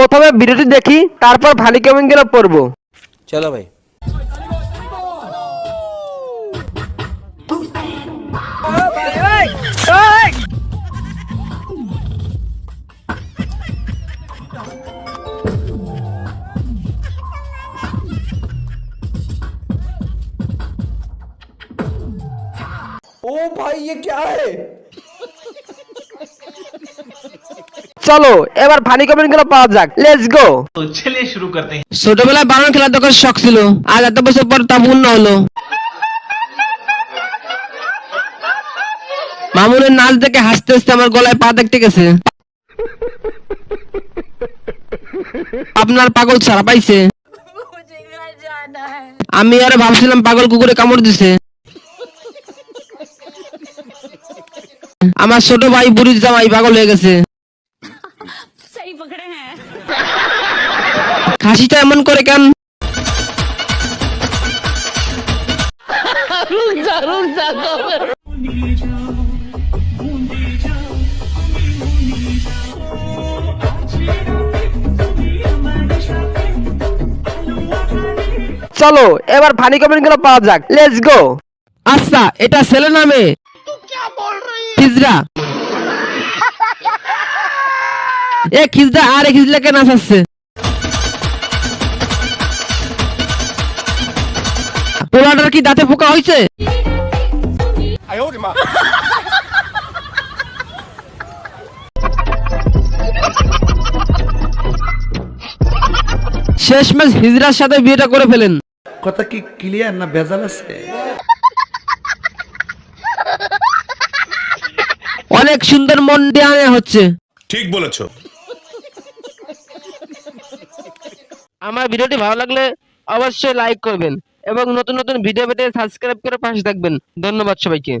প্রথমে ভিডিওটি দেখি তারপর ভানি কমেন্ট গুলো পড়বো चलो भाई ओ भाई ये क्या है চলো এবার ভানি কমেন্টগুলো পাওয়া যাক। লেটস গো চলে শুরু করতে ছোটবেলায় বারণ খেলা দেখার শখ ছিল আজ এত বছর পর তা পূর্ণ হলো। মামুনের নাচ দেখে হাসতে হাসতে আমার গলায় পা দেখতে গেছে। আপনার পাগল ছাড়া পাইছে। আমি আর ভাবছিলাম পাগল কুকুরে কামড় দিছে। আমার ছোট ভাই বুড়ির জামাই পাগল হয়ে গেছে। पकड़े हैं খাসিটা এমন করে কেন চলো এবার ভানি কমেন্ট গুলো পাওয়া যাক লেটস গো আচ্ছা এটা ছেলে নামে খিজরা এ খিজরা আর এ আসাচ্ছে পোলাটার কি দাঁতে পোকা হয়েছে শেষ ম্যাচ হিজরার সাথে বিয়েটা করে ফেলেন। কথা কি ক্লিয়ার না ভেজাল আছে? অনেক সুন্দর মন দেওয়া হচ্ছে। ঠিক বলেছ। আমার ভিডিওটি ভালো লাগলে অবশ্যই লাইক করবেন এবং নতুন নতুন ভিডিও পেতে সাবস্ক্রাইব করে পাশে থাকবেন। ধন্যবাদ সবাইকে।